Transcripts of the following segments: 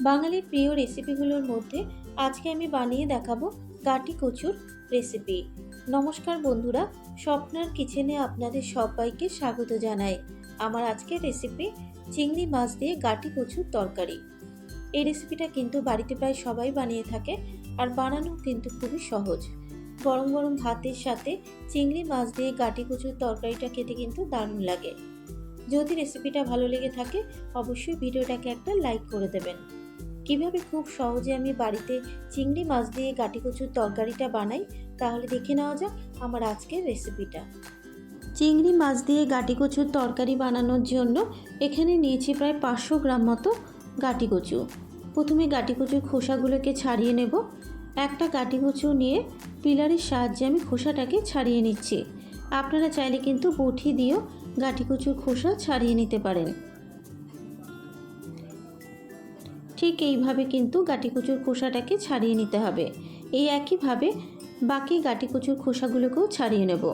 বাঙালির প্রিয় রেসিপিগুলোর মধ্যে আজকে আমি বানিয়ে দেখাবো গাটি কচুর রেসিপি নমস্কার বন্ধুরা, স্বপ্নার কিচেনে আপনাদের সবাইকে স্বাগত জানাই। আমার আজকের রেসিপি চিংড়ি মাছ দিয়ে গাটি কচুর তরকারি। এই রেসিপিটা কিন্তু বাড়িতে প্রায় সবাই বানিয়ে থাকে আর বানানো কিন্তু খুবই সহজ। গরম গরম ভাতের সাথে চিংড়ি মাছ দিয়ে গাটি কচুর তরকারিটা খেতে কিন্তু দারুণ লাগে। যদি রেসিপিটা ভালো লেগে থাকে, অবশ্যই ভিডিওটাকে একটা লাইক করে দেবেন। কীভাবে খুব সহজে আমি বাড়িতে চিংড়ি মাছ দিয়ে কচুর তরকারিটা বানাই, তাহলে দেখে নেওয়া যাক আমার আজকের রেসিপিটা চিংড়ি মাছ দিয়ে কচুর তরকারি বানানোর জন্য এখানে নিয়েছি প্রায় পাঁচশো গ্রাম মতো গাটি কচু প্রথমে কচুর খোসাগুলোকে ছাড়িয়ে নেব। একটা কচু নিয়ে পিলারের সাহায্যে আমি খোসাটাকে ছাড়িয়ে নিচ্ছি। আপনারা চাইলে কিন্তু বটি দিয়েও কচুর খোসা ছাড়িয়ে নিতে পারেন। ঠিক এইভাবে কিন্তু গাটি কচুর খোসাটাকে ছাড়িয়ে নিতে হবে। এই একইভাবে বাকি গাটি কচুর খোসাগুলোকেও ছাড়িয়ে নেব।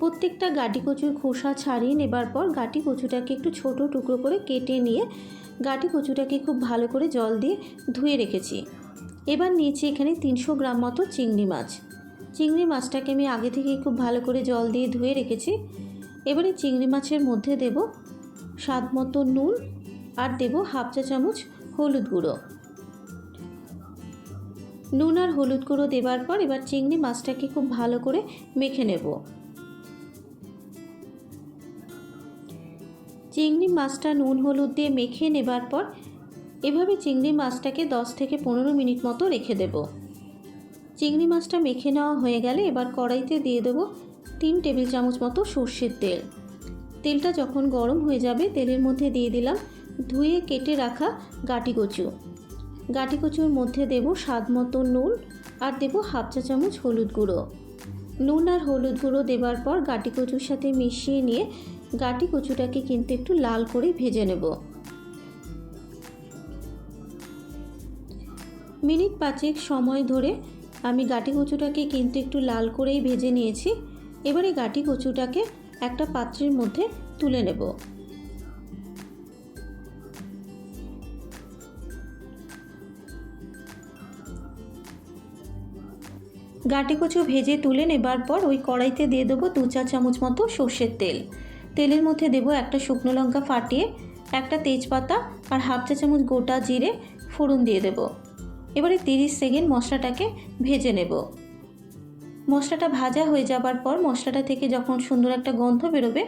প্রত্যেকটা গাটি কচুর খোসা ছাড়িয়ে নেবার পর গাটি কচুটাকে একটু ছোট টুকরো করে কেটে নিয়ে গাটি কচুটাকে খুব ভালো করে জল দিয়ে ধুয়ে রেখেছি। এবার নিয়েছি এখানে তিনশো গ্রাম মতো চিংড়ি মাছ। চিংড়ি মাছটাকে আমি আগে থেকেই খুব ভালো করে জল দিয়ে ধুয়ে রেখেছি। এবারে চিংড়ি মাছের মধ্যে দেব স্বাদ মতো নুন আর দেব হাফ চা চামচ হলুদ গুঁড়ো। নুন আর হলুদ গুঁড়ো দেবার পর এবার চিংড়ি মাছটাকে খুব ভালো করে মেখে নেব। চিংড়ি মাছটা নুন হলুদ দিয়ে মেখে নেবার পর এভাবে চিংড়ি মাছটাকে 10 থেকে পনেরো মিনিট মতো রেখে দেব। চিংড়ি মাছটা মেখে নেওয়া হয়ে গেলে এবার কড়াইতে দিয়ে দেবো তিন টেবিল চামচ মতো সর্ষের তেল। তেলটা যখন গরম হয়ে যাবে, তেলের মধ্যে দিয়ে দিলাম ধুয়ে কেটে রাখা গাটি কচু গাটি কচুর মধ্যে দেব স্বাদ মতো নুন আর দেব হাফ চা চামচ হলুদ গুঁড়ো। নুন আর হলুদ গুঁড়ো দেবার পর গাটি কচুর সাথে মিশিয়ে নিয়ে গাটি কচুটাকে কিন্তু একটু লাল করে ভেজে নেব। মিনিট পাঁচেক সময় ধরে আমি গাটি কচুটাকে কিন্তু একটু লাল করেই ভেজে নিয়েছি। এবারে গাটি কচুটাকে একটা পাত্রের মধ্যে তুলে নেব। গাটি কচু ভেজে তুলে নেবার পর ওই কড়াইতে দিয়ে দেবো দু চা চামচ মতো সর্ষের তেল। তেলের মধ্যে দেবো একটা শুকনো লঙ্কা ফাটিয়ে, একটা তেজপাতা আর হাফ চা চামচ গোটা জিরে ফোড়ন দিয়ে দেবো। এবারে তিরিশ সেকেন্ড মশলাটাকে ভেজে নেব। মশলাটা ভাজা হয়ে যাবার পর মশলাটা থেকে যখন সুন্দর একটা গন্ধ বেরোবে,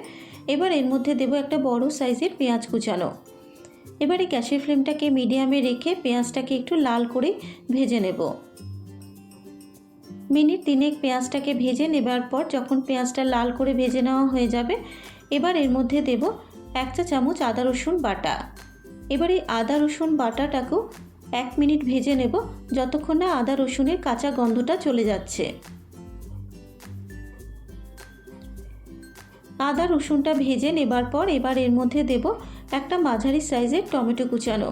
এবার এর মধ্যে দেবো একটা বড় সাইজের পেঁয়াজ কুচানো। এবারে গ্যাসের ফ্লেমটাকে মিডিয়ামে রেখে পেঁয়াজটাকে একটু লাল করে ভেজে নেব। মিনিট তিনেক পেঁয়াজটাকে ভেজে নেবার পর যখন পেঁয়াজটা লাল করে ভেজে নেওয়া হয়ে যাবে, এবার এর মধ্যে দেব এক চা চামচ আদা রসুন বাটা। এবার এই আদা রসুন বাটাটাকেও এক মিনিট ভেজে নেব যতক্ষণ না আদা রসুনের কাঁচা গন্ধটা চলে যাচ্ছে। আদা রসুনটা ভেজে নেবার পর এবার এর মধ্যে দেব একটা মাঝারি সাইজের টমেটো কুচানো।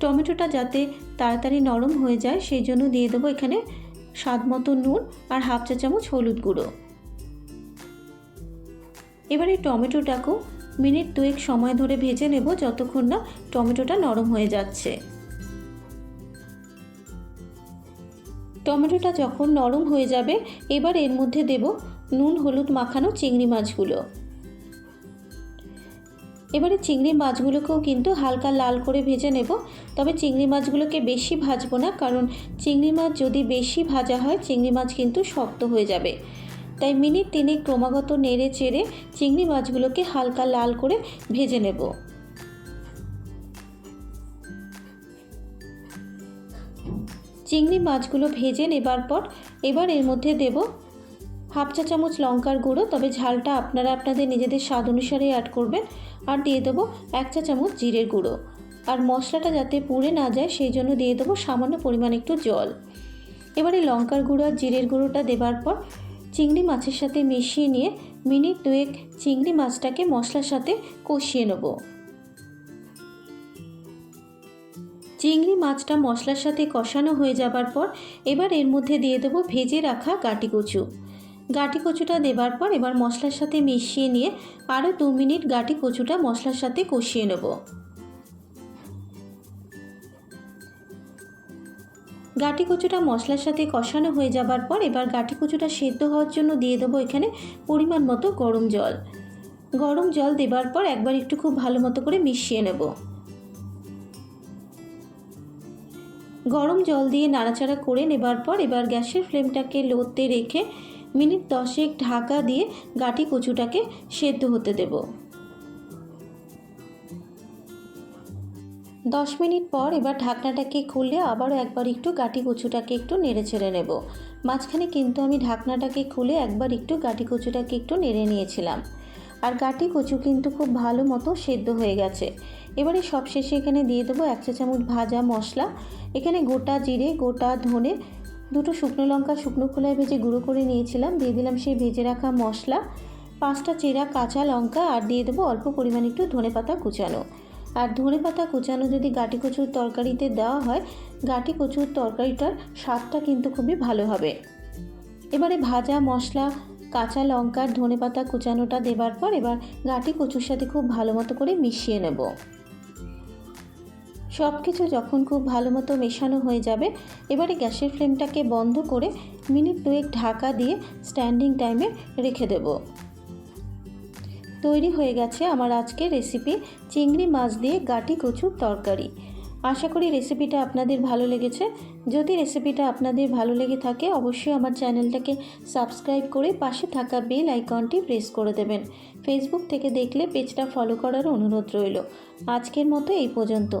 টমেটোটা যাতে তাড়াতাড়ি নরম হয়ে যায়, সেই জন্য দিয়ে দেবো এখানে স্বাদ মতো নুন আর হাফ চা চামচ হলুদ গুঁড়ো। এবার টমেটোটাকেও মিনিট দুয়েক সময় ধরে ভেজে নেব যতক্ষণ না টমেটোটা নরম হয়ে যাচ্ছে। টমেটোটা যখন নরম হয়ে যাবে, এবার এর মধ্যে দেব নুন, হলুদ মাখানো চিংড়ি মাছগুলো। এবারে চিংড়ি মাছগুলোকেও কিন্তু হালকা লাল করে ভেজে নেব। তবে চিংড়ি মাছগুলোকে বেশি ভাজবো না, কারণ চিংড়ি মাছ যদি বেশি ভাজা হয়, চিংড়ি মাছ কিন্তু শক্ত হয়ে যাবে। তাই মিনিট তিনে ক্রমাগত নেড়ে চেড়ে চিংড়ি মাছগুলোকে হালকা লাল করে ভেজে নেব। চিংড়ি মাছগুলো ভেজে নেবার পর এবার এর মধ্যে দেব হাফ চা চামচ লঙ্কার গুঁড়ো। তবে ঝালটা আপনারা আপনাদের নিজেদের স্বাদ অনুসারে অ্যাড করবেন। আর দিয়ে দেবো এক চা চামচ জিরের গুঁড়ো। আর মশলাটা যাতে পুড়ে না যায়, সেই জন্য দিয়ে দেবো সামান্য পরিমাণ একটু জল। এবারে লঙ্কার গুঁড়ো আর জিরের গুঁড়োটা দেবার পর চিংড়ি মাছের সাথে মিশিয়ে নিয়ে মিনিট দুয়েক চিংড়ি মাছটাকে মশলার সাথে কষিয়ে নেব। চিংড়ি মাছটা মশলার সাথে কষানো হয়ে যাবার পর এবার এর মধ্যে দিয়ে দেবো ভেজে রাখা গাটি কচু। গাটি কচুটা দেবার পর এবার মশলার সাথে মিশিয়ে নিয়ে আরও দু মিনিট গাটি কচুটা মশলার সাথে কষিয়ে নেব। গাটি কচুটা মশলার সাথে কষানো হয়ে যাবার পর এবার গাটি কচুটা সেদ্ধ হওয়ার জন্য দিয়ে দেবো এখানে পরিমাণ মতো গরম জল। গরম জল দেবার পর একবার একটু খুব ভালো মতো করে মিশিয়ে নেব। গরম জল দিয়ে নাড়াচাড়া করে নেবার পর এবার গ্যাসের ফ্লেমটাকে লোতে রেখে মিনিট দশেক ঢাকা দিয়ে গাটি কচুটাকে সেদ্ধ হতে দেব। দশ মিনিট পর এবার ঢাকনাটাকে খুলে আবারও একবার একটু গাটি কচুটাকে একটু নেড়ে ছেড়ে নেব। মাঝখানে কিন্তু আমি ঢাকনাটাকে খুলে একবার একটু গাটি কচুটাকে একটু নেড়ে নিয়েছিলাম। আর গাটি কচু কিন্তু খুব ভালো মতো সেদ্ধ হয়ে গেছে। এবারে সবশেষে এখানে দিয়ে দেবো এক চা চামচ ভাজা মশলা। এখানে গোটা জিরে, গোটা ধনে দুটো শুকনো লঙ্কা, শুকনো খোলায় ভেজে গুঁড়ো করে নিয়েছিলাম। দিয়ে দিলাম সেই ভেজে রাখা মশলা। পাঁচটা চেরা কাঁচা লঙ্কা আর দিয়ে দেবো অল্প পরিমাণ একটু ধনে পাতা কুচানো। আর ধনে পাতা কুচানো যদি গাটি কচুর তরকারিতে দেওয়া হয়, গাটি কচুর তরকারিটার স্বাদটা কিন্তু খুবই ভালো হবে। এবারে ভাজা মশলা, কাঁচা লঙ্কার ধনে পাতা কুচানোটা দেবার পর এবার গাটি কচুর সাথে খুব ভালো মতো করে মিশিয়ে নেব। সব কিছু যখন খুব ভালো মতো মেশানো হয়ে যাবে, এবারে গ্যাসের ফ্লেমটাকে বন্ধ করে মিনিট দুয়েক ঢাকা দিয়ে স্ট্যান্ডিং টাইমে রেখে দেব। তৈরি হয়ে গেছে আমার আজকের রেসিপি চিংড়ি মাছ দিয়ে গাটি কচুর তরকারি। আশা করি রেসিপিটা আপনাদের ভালো লেগেছে। যদি রেসিপিটা আপনাদের ভালো লেগে থাকে, অবশ্যই আমার চ্যানেলটাকে সাবস্ক্রাইব করে পাশে থাকা বেল আইকনটি প্রেস করে দেবেন। ফেসবুক থেকে দেখলে পেজটা ফলো করার অনুরোধ রইল। আজকের মতো এই পর্যন্ত।